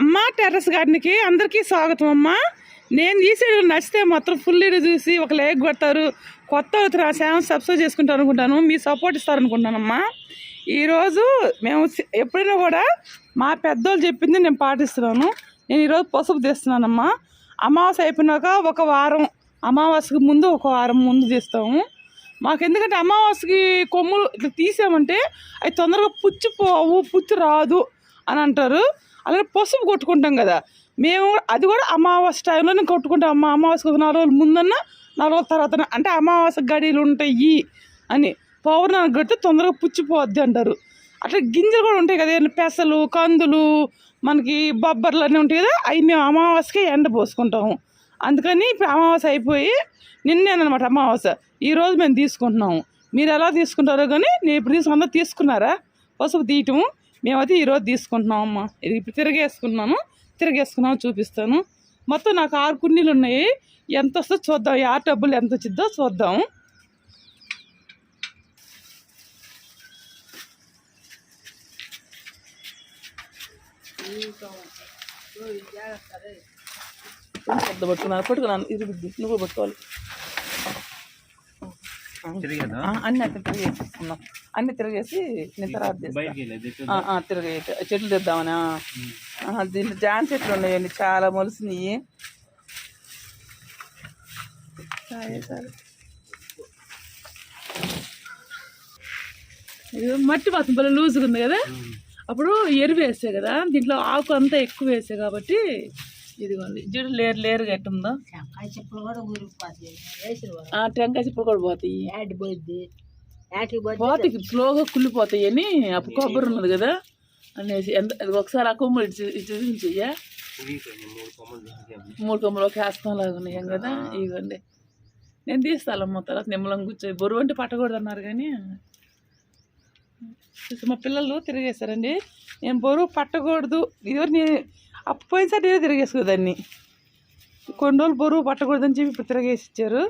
అమ్మ టెర్రస్ గార్డెన్కి అందరికీ స్వాగతం అమ్మా. నేను తీసే నచ్చితే మాత్రం ఫుల్ ఇడు చూసి ఒక లైక్ కొడతారు కొత్త నా ఛానల్ సబ్స్క్రైబ్ చేసుకుంటారు అనుకుంటాను మీ సపోర్ట్ ఇస్తారు అనుకుంటానమ్మా ఈరోజు మేము ఎప్పుడైనా కూడా మా పెద్దోళ్ళు చెప్పింది నేను పాటిస్తున్నాను. నేను ఈరోజు పసుపు తీస్తున్నానమ్మా అమావాస్య అయిపోయినాక ఒక వారం అమావాస్యకి ముందు ఒక వారం ముందు తీస్తాము. మాకు ఎందుకంటే అమావాస్యకి కొమ్ములు ఇట్లా తీసామంటే అవి తొందరగా పుచ్చిపోవు పుచ్చి రాదు అని అంటారు. అలాగే పసుపు కొట్టుకుంటాం కదా. మేము అది కూడా అమావాస్య టైంలోనే కొట్టుకుంటాం. అమ్మ అమావాస్యకు నాలుగు రోజులు ముందన్న నాలుగు రోజుల తర్వాత అంటే అమావాస్య గడియలు ఉంటాయి అని పౌర్ణానికి కడితే తొందరగా పుచ్చిపోద్ది అంటారు. అట్లా గింజలు కూడా ఉంటాయి కదా పెసలు కందులు మనకి బొబ్బర్లు అన్నీ ఉంటాయి కదా అవి మేము అమావాస్యకే ఎండ పోసుకుంటాము. అందుకని ఇప్పుడు అమావాస్య అయిపోయి నిన్నేనమాట అమావాస్య. ఈరోజు మేము తీసుకుంటున్నాము. మీరు ఎలా తీసుకుంటారో కానీ నేను ఇప్పుడు తీసుకు తీసుకున్నారా? పసుపు తీయటము. మేమైతే ఈరోజు తీసుకుంటున్నాం అమ్మ. ఇది ఇప్పుడు తిరగేసుకున్నాను. తిరగేసుకున్నాము చూపిస్తాను. మొత్తం నాకు ఆరు కుండీలు ఉన్నాయి. ఎంత వస్తుందో చూద్దాం. ఈ ఆరు డబ్బులు ఎంత వచ్చిద్దో చూద్దాం. పెద్ద పట్టుకున్నాను. పట్టుకున్నాను. ఇరుగుద్ది నువ్వు పట్టుకోవాలి. అన్ని అట్లా తిరిగేసుకున్నాం అన్ని తిరిగేసి ఆ, తిరగ చెట్లు తెద్దామనా? దీంట్లో జాన్ చెట్లు ఉన్నాయండి చాలా మొలిసినాయి. సరే, సరే. ఇది మట్టి పాత్ర భలే లూజ్గా ఉంది కదా? అప్పుడు ఎరువు వేసే కదా దీంట్లో ఆకు అంతా ఎక్కువ వేసే కాబట్టి ఇదిగోండి చూడు లేరు లేరుగా ఎట్టుందో చెప్పులు కూడా ఊరిపోతాయి టెంకాయ చెప్పులు కూడా పోతాయి. యాటికి పోద్ది. పోతాయి స్లోగా కుళ్ళిపోతాయి అని అప్పుడు కొబ్బరి ఉన్నది కదా అనేసి ఎంత ఒకసారి ఆ కొమ్ములు తిరిగిపోయింది మూడు కొమ్మలు ఒక హస్తం లాగా ఉన్నాయి కదా? ఇవ్వండి నేను తీస్తానమ్మ తర్వాత నిమ్మలం కూర్చో. బరువు అంటే పట్టకూడదు అన్నారు కానీ మా పిల్లలు తిరిగేశారండి. నేను బరువు పట్టకూడదు. ఇదివరకు నేను అప్పుడు పోయినసారి నేనే తిరిగేసుకోదాన్ని కొన్ని రోజులు బరువు పట్టకూడదని చెప్పి ఇప్పుడు తిరగేసి ఇచ్చారు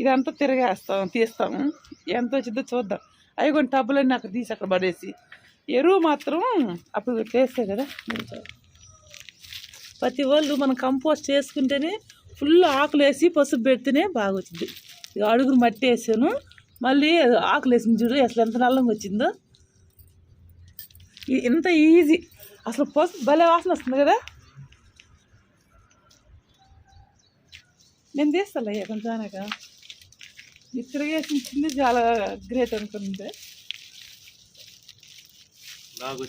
ఇదంతా తిరగేస్తాం తీస్తాము. ఎంత వచ్చిందో చూద్దాం. అవి కొన్ని టబ్బులన్నీ అక్కడ తీసి అక్కడ పడేసి. ఎరువు మాత్రం అప్పుడు వేస్తే కదా ప్రతి వాళ్ళు మనం కంపోస్ట్ చేసుకుంటేనే ఫుల్ ఆకులు వేసి పసుపు పెడితేనే బాగా వచ్చింది ఇక అడుగును మట్టి వేసాను. మళ్ళీ ఆకులు వేసిన చూడు అసలు ఎంత నల్లంగా వచ్చిందో. ఇంత ఈజీ. అసలు పసుపు భలే వాసన వస్తుంది కదా. నేను తీస్తాను అయ్యా కొంచెం అనక మీరు తిరిగేసింది చాలా గ్రేట్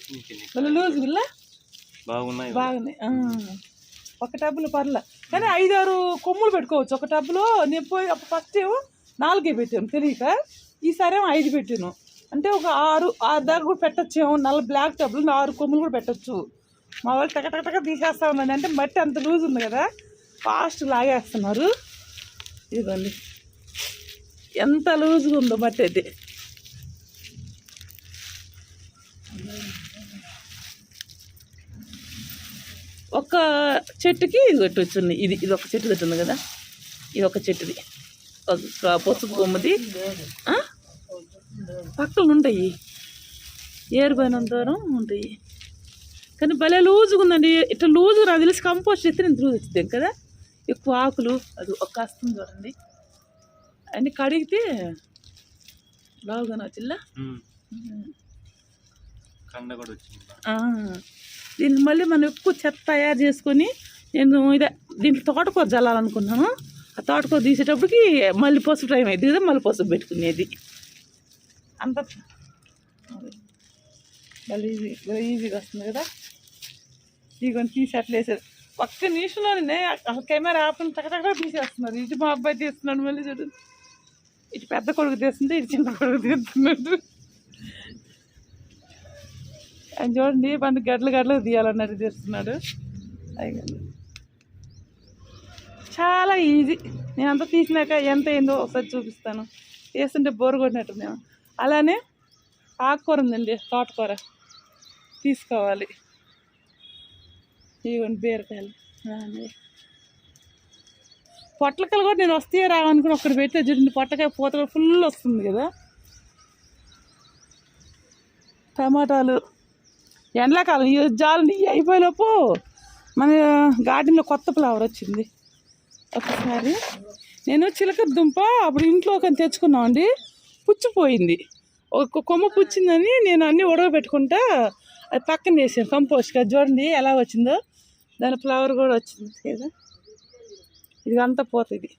చిన్ని. మళ్ళీ లూజ్ బాగున్నాయి బాగున్నాయి. ఒక టబ్బులో పర్లే. కానీ ఐదారు కొమ్ములు పెట్టుకోవచ్చు. ఒక టబ్బులో నేను పోయి ఫస్ట్ ఏమో నాలుగే పెట్టాను తెలియక. ఈసారి ఏమో ఐదు పెట్టాను. అంటే ఒక ఆరు ఆరు దాకా కూడా పెట్టచ్చేమో నల్ల బ్లాక్ టబ్బులు ఆరు కొమ్ములు కూడా పెట్టచ్చు. మా వాళ్ళు టక టక టక తీసేస్తా ఉన్నది అంటే మట్టి అంత లూజ్ ఉంది కదా. ఫాస్ట్ లాగేస్తున్నారు. ఇదిగోండి. ఎంత లూజ్గా ఉందో మట్టి అది. ఒక చెట్టుకి ఇది ఒకటి వచ్చింది. ఇది ఇది ఒక చెట్టు ఉంది కదా? ఇది ఒక చెట్టుది. ఒక పసుపు కొమ్మది పక్కన ఉంటాయి. ఏరుపోయినంత దూరం ఉంటాయి. కానీ భలే లూజుగా ఉందండి. ఇట్లా లూజు నాకు తెలిసి కంపోస్ట్ చేస్తే నేను లూజ్ వచ్చింది కదా? ఎక్కువ ఆకులు అది ఒక కాస్తుంది చూడండి. అన్ని కడిగితే లావుగానే వచ్చిల్లా దీన్ని మళ్ళీ మనం ఎక్కువ చెత్త తయారు చేసుకొని నేను ఇదే దీంట్లో తోటకూర జల్లాలనుకున్నాను ఆ తోటకూర తీసేటప్పటికి మళ్ళీ పసుపు టైం అయింది. కదా మళ్ళీ పసుపు పెట్టుకునేది. అంత మళ్ళీ ఈజీ ఈజీగా వస్తుంది కదా? ఇదిగోని తీసి అట్లా వేసేది ఒక్క నిమిషంలోనే అసలు కెమెరా ఆపని టకటక తీసేస్తున్నారు ఇటు మా అబ్బాయి తీస్తున్నాడు మళ్ళీ చూడు. ఇటు పెద్ద కొడుకు తీస్తుంటే ఇటు చిన్న కొడుకు తీస్తున్నాడు. ఆయన చూడండి పండు గడ్డలు గడ్డలు తీయాలన్నట్టు తీస్తున్నాడు. చాలా ఈజీ. నేను అంతా తీసినాక ఎంత అయిందో ఒకసారి చూపిస్తాను. వేస్తుంటే బోరు కొట్టినట్టు మేము అలానే ఆకుకూర ఉందండి తోటకూర. తీసుకోవాలి. ఇవ్వండి బీరకాయలు. పొట్లకాయలు కూడా నేను వస్తే రావనుకుని ఒకటి పెట్టే చూడండి పొట్టకాయ పూతకాయ ఫుల్ వస్తుంది కదా. టమాటాలు ఎండాకాలం ఈ జాలు నెయ్యి అయిపోయేలోపు మన గార్డెన్లో కొత్త ఫ్లవర్ వచ్చింది. ఒకసారి నేను చిలకడ దుంప అప్పుడు ఇంట్లో ఒక తెచ్చుకున్నామండి పుచ్చిపోయింది. ఒక కొమ్మ పుచ్చిందని నేను అన్నీ ఉడకబెట్టుకుంటా అది పక్కన వేసాను కంపోస్ట్గా. చూడండి ఎలా వచ్చిందో. దాని ఫ్లవర్ కూడా వచ్చింది కదా? ఇది అంతా పోతుంది.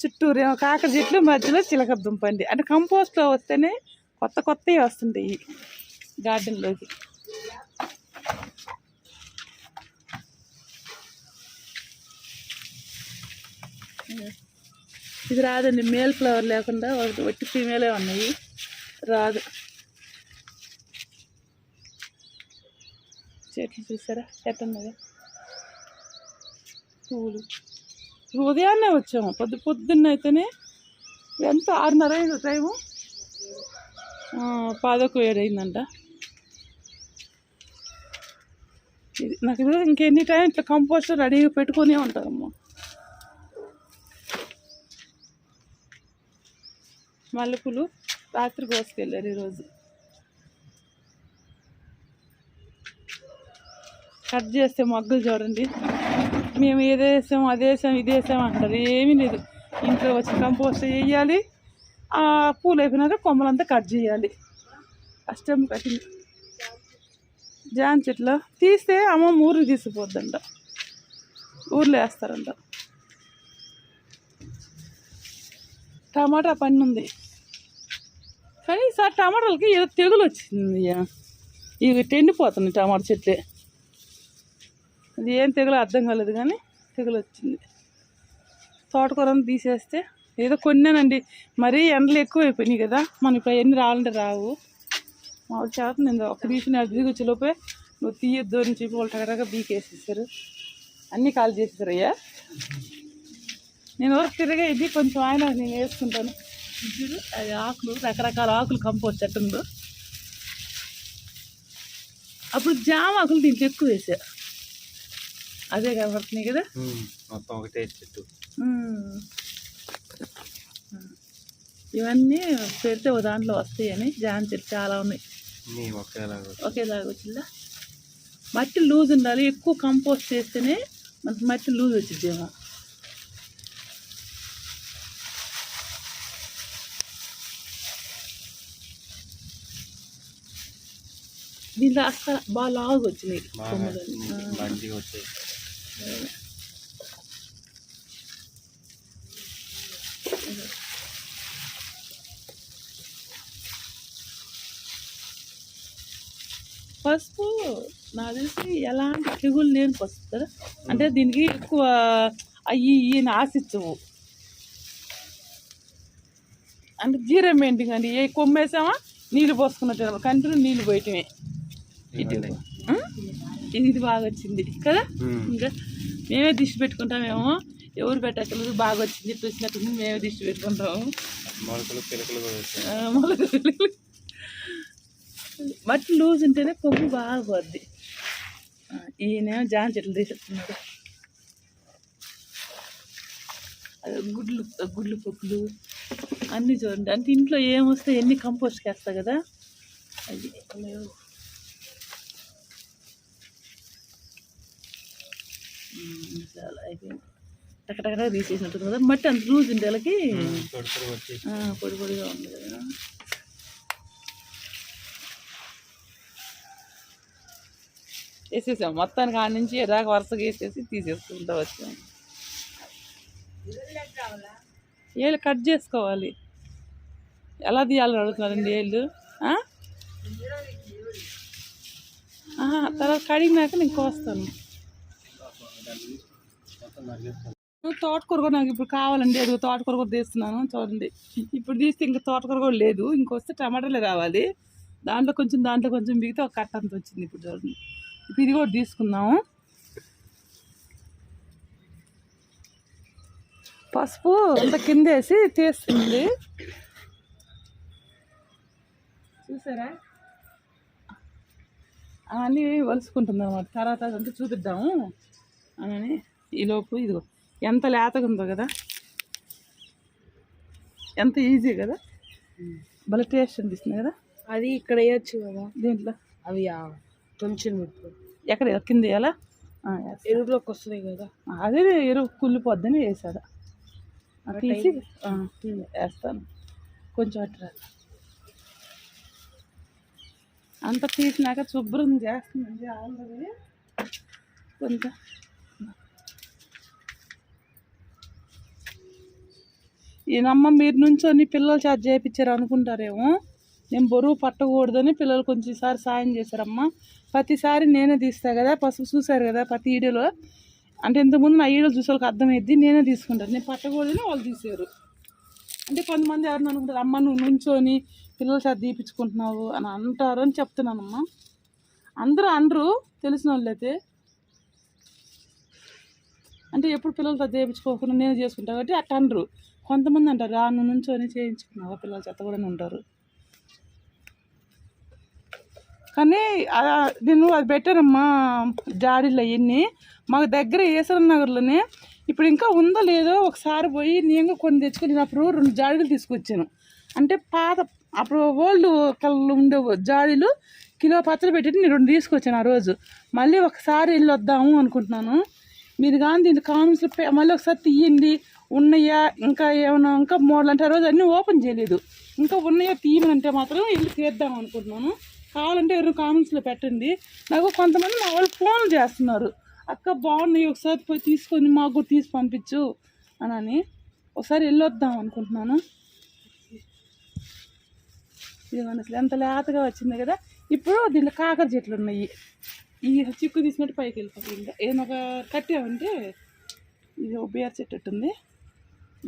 చుట్టూరు ఏమో కాకర చెట్లు మధ్యలో చిలకడ అండి. అంటే కంపోస్ట్లో వస్తేనే కొత్త కొత్తవి వస్తుంటాయి గార్డెన్లోకి. ఇది రాదండి మేల్ ఫ్లవర్ లేకుండా ఒకటి వట్టి ఫీమేలే ఉన్నాయి. రాదు. చెట్లు చూసారా ఎట్టున్నది పువ్వులు పూలు ఉదయాన్నే వచ్చాము పొద్దు పొద్దున్న అయితేనే ఎంత ఆరున్నర అయింది టైము పాదకు ఏడు అయిందంట ఇది నాకు ఇంకెన్ని టైం ఇట్లా కంపోస్ట్ రెడీగా పెట్టుకునే ఉంటారమ్మా మల్లెపూలు రాత్రి కోసుకెళ్ళారు ఈరోజు కట్ చేస్తే మొగ్గలు చూడండి. మేము ఏది వేసాం అది వేసాం వేసాం అంటారు. ఏమీ లేదు. ఇంట్లో వచ్చి కంపోస్ట్ వేయాలి ఆ పూలు అయిపోయినాక కొమ్మలంతా కట్ చేయాలి. కష్టం కఠిన జాన్ చెట్లు తీస్తే అమ్మ ఊరికి తీసుకుపోద్దంట ఊర్లో వేస్తారంట. టమాటా పన్ను ఉంది. కానీ ఈసారి టమాటాలకి ఏదో తెగులు వచ్చింది. ఇవి టెండిపోతుంది టమాటా చెట్లే. ఇది ఏం తెగులు అర్థం కాలేదు కానీ తెగులు వచ్చింది. తోటకూరను తీసేస్తే ఏదో కొన్నానండి. మరీ ఎండలు ఎక్కువ అయిపోయినాయి కదా. మనం ఇప్పుడు అవన్నీ రావాలంటే రావు. మాకు చేత నేను ఒక తీసిన అది వచ్చేలోపే నువ్వు తీయొద్దు అని చెప్పి వాళ్ళు టగరగా బీకేసేసారు. అన్నీ కాల్ చేసేసారు అయ్యా నేను వరకు తిరగా ఇది కొంచెం ఆయన నేను వేసుకుంటాను. చూడు అది ఆకులు రకరకాల ఆకులు కంపోస్ట్ చెట్టు అప్పుడు జామ ఆకులు దీంట్లో ఎక్కువ వేసా. అదే కనబడుతున్నాయి కదా? మొత్తం ఒకటే చెట్టు. ఇవన్నీ పెడితే ఒక దాంట్లో వస్తాయని జామ చెట్టు చాలా ఉన్నాయి. ఒకేలాగా వచ్చిందా? మట్టి లూజ్ ఉండాలి. ఎక్కువ కంపోస్ట్ చేస్తేనే మనకి మట్టి లూజ్ వచ్చిద్దేమో. దీంట్లో అసలు బాగా లాగు వచ్చినాయి పసుపు నాకు తెలిసి ఎలాంటి తెగులు లేని పసుపు కదా? అంటే దీనికి ఎక్కువ అయ్యి ఇయ్యి ఆశించవు అంటే జీరో మెయింటింగ్ అండి ఏ కొమ్మేసామా నీళ్ళు పోసుకున్నట్టు కంటిన్యూ నీళ్ళు పోయటమే ఇటు? ఇది బాగా వచ్చింది కదా? ఇంకా మేమే దిష్టి పెట్టుకుంటామేమో. ఎవరు పెట్టక్కర్లేదు బాగా వచ్చింది వచ్చినట్టు మేమే దిష్టి పెట్టుకుంటాము. మొలకలు. మట్టి లూజ్ ఉంటేనే కొమ్ము బాగా పోద్ది. ఈయనేమో జామ చెట్లు తీసేస్తున్నాడు. గుడ్లు గుడ్లు పొక్కులు అన్నీ చూడండి. అంటే ఇంట్లో ఏమొస్తే ఎన్ని కంపోస్ట్కి వేస్తా కదా? అది లేవు. ఉమ్, చాలా అయిపోయింది టకటకటగా తీసేసినట్టు కదా. మట్టి అంత లూజ్ ఉంటే వాళ్ళకి పొడి పొడిగా ఉంది కదా. వేసేసాం. మొత్తానికి ఆ నుంచి ఎదాక వరుసగా వేసేసి తీసేసుకుంటూ వచ్చాం. ఏళ్ళు కట్ చేసుకోవాలి. ఎలా తీయాలని అడుగుతున్నారండి ఏళ్ళు? తర్వాత కడిగినాక నేను కోస్తాను. తోటకూర కూడా నాకు ఇప్పుడు కావాలండి. అది తోటకూర కూడా తీస్తున్నాను. చూడండి. ఇప్పుడు తీస్తే ఇంకా తోటకూర కూడా లేదు. ఇంకొస్తే టమాటాలే రావాలి దాంట్లో కొంచెం దాంట్లో కొంచెం మిగితే ఒక కట్ట అంత వచ్చింది ఇప్పుడు చూడండి. ఇప్పుడు ఇది కూడా తీసుకుందాము. పసుపు అంత కింద వేసి తీస్తుంది. చూసారా? అని వలుసుకుంటుంది అనమాట తర్వాత అదంతా చూపిద్దాము. అని ఈలోపు ఇదిగో ఎంత లేతగా ఉందో కదా? ఎంత ఈజీ కదా? భలే టేస్ట్ అనిపిస్తుంది కదా? అది ఇక్కడ వేయచ్చు కదా. దీంట్లో? అవి కొంచెం ఎక్కడ కింద వేయాలా. ఎరువులోకి వస్తుంది కదా. అదే ఎరువు కుళ్ళిపోద్దని వేసాడు తీసి వేస్తాను. కొంచెం అట్లా అంత తీసినాక శుభ్రం చేస్తుందండి ఆల్రెడీ కొంచెం. ఈయనమ్మ మీరు నుంచొని పిల్లలు చేత చేయించారు అనుకుంటారేమో. నేను బరువు పట్టకూడదని పిల్లలు కొంచెంసారి సాయం చేశారమ్మా. ప్రతిసారి నేనే తీస్తా కదా పసుపు చూశారు కదా ప్రతి ఈడలో అంటే ఇంతకుముందు నా ఈడలు చూసే వాళ్ళకి అర్థమైద్ది నేనే తీసుకుంటాను. నేను పట్టకూడదని వాళ్ళు తీశారు. అంటే కొంతమంది ఎవరిని అనుకుంటారు అమ్మ నువ్వు నుంచొని పిల్లల చేత తీపించుకుంటున్నావు అని అంటారు అని చెప్తున్నానమ్మా. అందరూ అనరు తెలిసిన వాళ్ళైతే అంటే ఎప్పుడు పిల్లలతో చేయించుకోకుండా నేను చేసుకుంటా కాబట్టి అట్ట అనరు. కొంతమంది అంటారు రా నువ్వు నుంచొని చేయించుకున్నావా పిల్లల చేత కూడా ఉంటారు కానీ నేను అది పెట్టారమ్మా జాడీలు అవన్నీ. మాకు దగ్గర ఈశ్వర నగర్లోనే ఇప్పుడు ఇంకా ఉందో లేదో ఒకసారి పోయి నేను కొన్ని తెచ్చుకొని నేను అప్పుడు రెండు జాడీలు తీసుకొచ్చాను. అంటే పాత అప్పుడు ఓల్డ్ కలర్లు ఉండే జాడీలు కిలో పచ్చడి పెట్టి నేను రెండు తీసుకొచ్చాను ఆ రోజు. మళ్ళీ ఒకసారి వెళ్ళి వద్దాము అనుకుంటున్నాను. మీరు కానీ దీని కామెంట్స్లో మళ్ళీ ఒకసారి తీయండి. ఉన్నాయా? ఇంకా ఏమైనా ఇంకా మోడల్ ఆ రోజు అన్నీ ఓపెన్ చేయలేదు. ఇంకా ఉన్నాయా తీయమంటే మాత్రం వెళ్ళి తీద్దాం అనుకుంటున్నాను. కావాలంటే ఎవరు కామెంట్స్లో పెట్టండి. నాకు కొంతమంది మా వాళ్ళు ఫోన్ చేస్తున్నారు. అక్క బాగున్నాయి. ఒకసారి పోయి తీసుకొని మాకు కూడా తీసి పంపించు అని ఒకసారి వెళ్ళొద్దాం అనుకుంటున్నాను. ఇదిగోండి అసలు ఎంత లేతగా వచ్చింది కదా. ఇప్పుడు దీంట్లో కాకర చెట్లు ఉన్నాయి. ఈ చిక్కు తీసినట్టు పైకి వెళ్ళిపోతుంది. ఇంకా ఏదైనా ఒక కట్టామంటే ఇది ఒక బీర చెట్టు ఉంది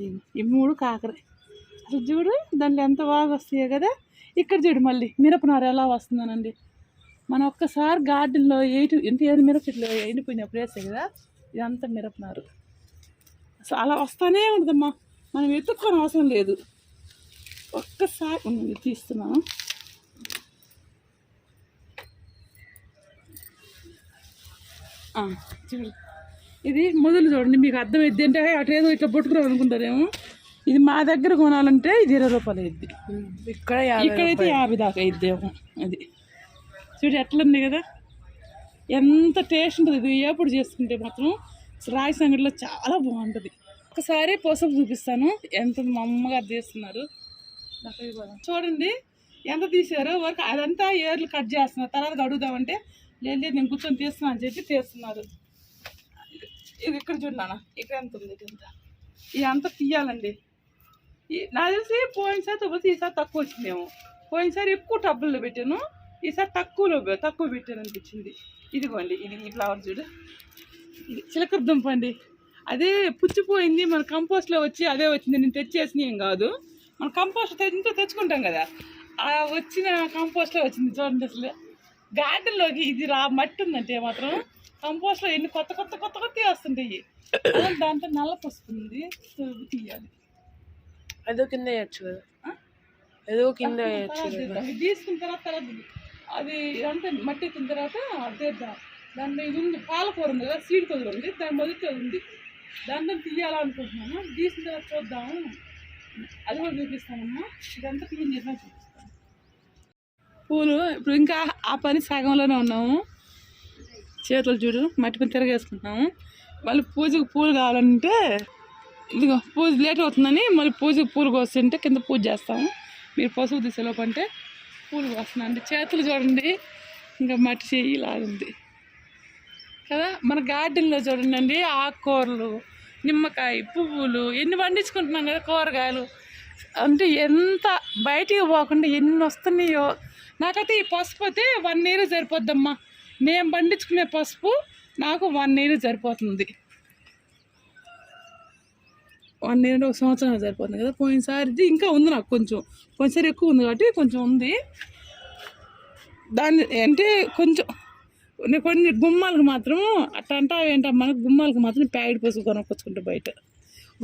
ఈ- మూడు కాకరే అసలు చూడు దాంట్లో ఎంత బాగా వస్తాయో కదా? ఇక్కడ చూడు మళ్ళీ మిరపనారు ఎలా వస్తుందనండి. మనం ఒక్కసారి గార్డెన్లో ఎయిట్ ఇంటి ఏదైనా మిరప చెట్లు ఎండిపోయిన ప్లేసే కదా? ఇదంతా మిరపనారు అసలు అలా వస్తానే ఉంటుందమ్మా. మనం ఎత్తుక్కోని అవసరం లేదు. ఒక్కసారి ఉండు, తీస్తున్నాను. చూడు. ఇది మొదలు చూడండి మీకు అర్థమైద్ది. అంటే అటేదో ఇట్లా పట్టుకురావు అనుకుంటారేమో. ఇది మా దగ్గర కొనాలంటే ఇది ఇరవై రూపాయలు అయింది ఇక్కడ ఇక్కడైతే యాభై దాకా అయిద్దేమో అది. చూడు ఎట్లుంది కదా? ఎంత టేస్ట్ ఉంటుంది. ఇది ఎప్పుడు చేసుకుంటే మాత్రం రాయి సంగటిలో చాలా బాగుంటుంది. ఒకసారి పసుపు చూపిస్తాను. ఎంత మా అమ్మగారు ఇవ్వదా. చూడండి. ఎంత తీసారో వర్క్ అదంతా ఏర్లు కట్ చేస్తున్నారు. తర్వాత అడుగుదామంటే లేదు లేదు నేను కూర్చొని తీస్తున్నా అని చెప్పి తీస్తున్నారు. ఇది ఇక్కడ చూడనా ఇక్కడ ఎంత ఉంది? ఇది ఎంత? ఇదంతా తీయాలండి? ఈ- నాకు తెలిసి పోయినసారి తప్ప ఈసారి తక్కువ వచ్చిందేమో పోయినసారి ఎక్కువ టబ్బుల్లో పెట్టాను. ఈసారి తక్కువలో తక్కువ పెట్టాను అనిపించింది. ఇదిగోండి ఇది ఈ ఫ్లవర్ చూడు. ఇది చిలకర దుంప అండి. అదే పుచ్చిపోయింది మన కంపోస్ట్లో వచ్చి అదే వచ్చింది. నేను తెచ్చేసిన ఏం కాదు. మన కంపోస్ట్ ఇంట్లో తెచ్చుకుంటాం కదా. ఆ వచ్చిన కంపోస్ట్లో వచ్చింది చూడండి అసలు. గార్డెన్లోకి ఇది రా మట్టి ఉందంటే మాత్రం కంపోస్ట్లో ఎన్ని కొత్త కొత్త కొత్త కొత్త వస్తుంటాయి దాంట్లో నల్ల వస్తుంది తీయాలి. ఏదో కింద వేయచ్చు కదా. ఏదో కింద వేయచ్చు తీసుకున్న తర్వాత. అది ఇదంతా మట్టి ఎక్కిన తర్వాత తీద్దాం దాంట్లో ఇది ఉంది. పాలకూర ఉంది కదా సీడ్ కొద్దిగా ఉంది. దాని మొదటి ఉంది. దాంట్లో తీయాలనుకుంటున్నాను. తీసిన తర్వాత చూద్దాము అది కూడా చూపిస్తానమ్మా. ఇదంతా క్లీన్ చేసినా చూపిస్తాను. పూలు ఇప్పుడు ఇంకా ఆ పని సగంలోనే ఉన్నాము. చేతులు చూడు మట్టి పని తిరగేసుకుంటున్నాము. మళ్ళీ పూజకు పూలు కావాలంటే ఇదిగో పూజ లేట్ అవుతుందని మళ్ళీ పూజకు పూలు కోస్తుంటే కింద పూజ చేస్తాము. మీరు పసుపు దిశలోపు అంటే పూలు కోస్తున్నాను చేతులు చూడండి ఇంకా మట్టి చేయి లాగుంది కదా? మన గార్డెన్లో చూడండి ఆకుకూరలు నిమ్మకాయ పువ్వులు ఎన్ని పండించుకుంటున్నాం కదా కూరగాయలు. అంటే ఎంత బయటికి పోకుండా ఎన్ని వస్తున్నాయో. నాకైతే ఈ పసుపు అయితే వన్ ఇయర్ సరిపోద్దమ్మా. నేను పండించుకునే పసుపు నాకు వన్ ఇయర్ సరిపోతుంది. వన్ ఇయర్ ఒక సంవత్సరం సరిపోతుంది కదా. పోయినసారిది ఇంకా ఉంది నాకు కొంచెం. పోయినసారి ఎక్కువ ఉంది కాబట్టి కొంచెం ఉంది. దాన్ని అంటే కొంచెం కొన్ని కొన్ని గుమ్మాలకు మాత్రం అట్లా అంటావు ఏంటో మనకు గుమ్మాలకు మాత్రం ప్యాకెట్ పసుపు కొనుక్కొచ్చుకుంటే బయట.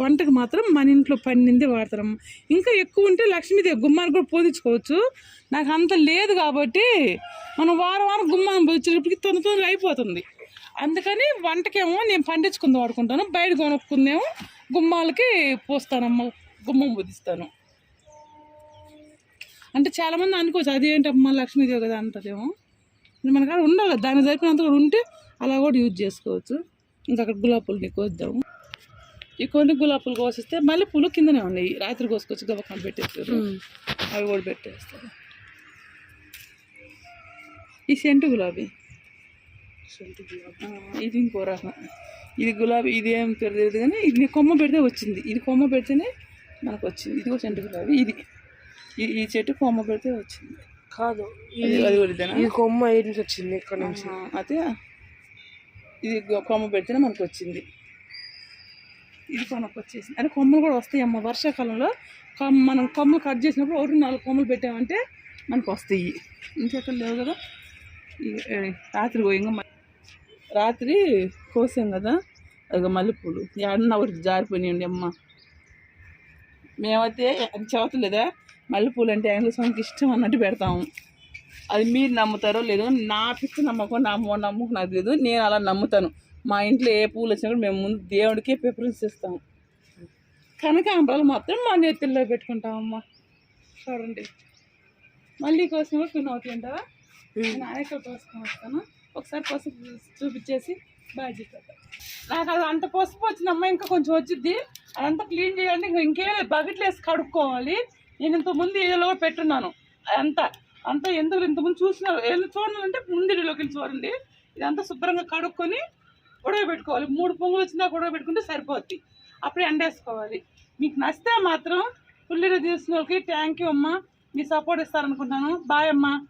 వంటకు మాత్రం మన ఇంట్లో పండింది వాడతాం. ఇంకా ఎక్కువ ఉంటే లక్ష్మీదేవి గుమ్మాన్ని కూడా పోదించుకోవచ్చు నాకు అంత లేదు కాబట్టి మనం వారం వారం గుమ్మాన్ని పోదించేటప్పటికి తొందర తొందరగా అయిపోతుంది. అందుకని వంటకేమో నేను పండించుకుంది వాడుకుంటాను. బయట కొనుక్కుందేమో గుమ్మాలకి పోస్తానమ్మ గుమ్మం పొదిస్తాను. అంటే చాలామంది అనుకోవచ్చు అదేంటమ్మా లక్ష్మీదేవి కదా అంటదేమో మన కాడ ఉండాలి. దాని సరిపోయినంత కూడా ఉంటే అలా కూడా యూజ్ చేసుకోవచ్చు. ఇంకా అక్కడ గులాబీ పూలు నీకు వద్దాము ఈ కొన్ని గులాబీ పూలు కోసిస్తే మళ్ళీ పూలు కిందనే ఉన్నాయి. రాత్రి కోసుకొచ్చి గబక్కన పెట్టేస్తారు. అవి కూడా పెట్టేస్తారు. ఈ సెంటు గులాబీ. ఇది ఇంకో రకం. ఇది గులాబీ ఇది ఏం పేరు తెలియదు కానీ ఇది కొమ్మ పెడితే వచ్చింది. ఇది కొమ్మ పెడితేనే మనకు వచ్చింది. ఇది కూడా సెంటు గులాబీ ఇది. ఈ- చెట్టు కొమ్మ పెడితే వచ్చింది. కాదు ఇది ఈ కొమ్మ ఏడు నుంచి వచ్చింది ఇక్కడ నుంచి? అయితే ఇది కొమ్మ పెడితేనే మనకు వచ్చింది. ఇది కొనకు వచ్చేసింది. కొమ్మలు కూడా వస్తాయి అమ్మ. వర్షాకాలంలో మనం కొమ్మలు కట్ చేసినప్పుడు ఒకటి నాలుగు కొమ్మలు పెట్టామంటే మనకు వస్తాయి. ఇంకెక్కడ లేవు కదా? రాత్రి పోయింగా రాత్రి కోసాం కదా? అది మల్లెపూలు. ఏడన్నా ఒకటి జారిపోయినాయండి అమ్మ. మేమైతే అది చదవట్లేదా మల్లెపూలు అంటే ఆయన స్వామికి ఇష్టం అన్నట్టు పెడతాము. అది మీరు నమ్ముతారో లేదో నా పిచ్చి నమ్మకం నా నమ్మకం నాకు లేదు నేను అలా నమ్ముతాను. మా ఇంట్లో ఏ పూలు వచ్చినా కూడా మేము ముందు దేవుడికే ప్రిఫరెన్స్ ఇస్తాం. కనకాంబరాలు మాత్రం మా నెత్తిల్లో పెట్టుకుంటామమ్మా చూడండి. మళ్ళీ కోసం కూడా కొన్ని అవుతాయి అంటారా నేను పోసుకొని వస్తాను. ఒకసారి పసుపు చూసి- చూపించేసి బాగా చెప్పాను నాకు అది అంత పసుపు వచ్చిందమ్మా ఇంకా కొంచెం వచ్చింది అదంతా క్లీన్ చేయాలంటే ఇంకా ఇంకేం బకెట్లు వేసి కడుక్కోవాలి. నేను ఇంతకుముందు ఏదో కూడా పెట్టున్నాను. అంతా అంతా ఎందుకు ఇంతకుముందు చూసినారు ఏదో చూడాలంటే ముందు ఇల్లులోకి వెళ్ళి చూడండి. ఇదంతా శుభ్రంగా కడుక్కొని గొడవ పెట్టుకోవాలి. మూడు పొంగులు వచ్చినా గొడవ పెట్టుకుంటే సరిపోద్ది. అప్పుడే ఎండేసుకోవాలి. మీకు నచ్చితే మాత్రం ఫుల్ తీసిన వాళ్ళకి థ్యాంక్ యూ అమ్మా. మీ సపోర్ట్ ఇస్తారనుకుంటున్నాను. బాయ్ అమ్మా.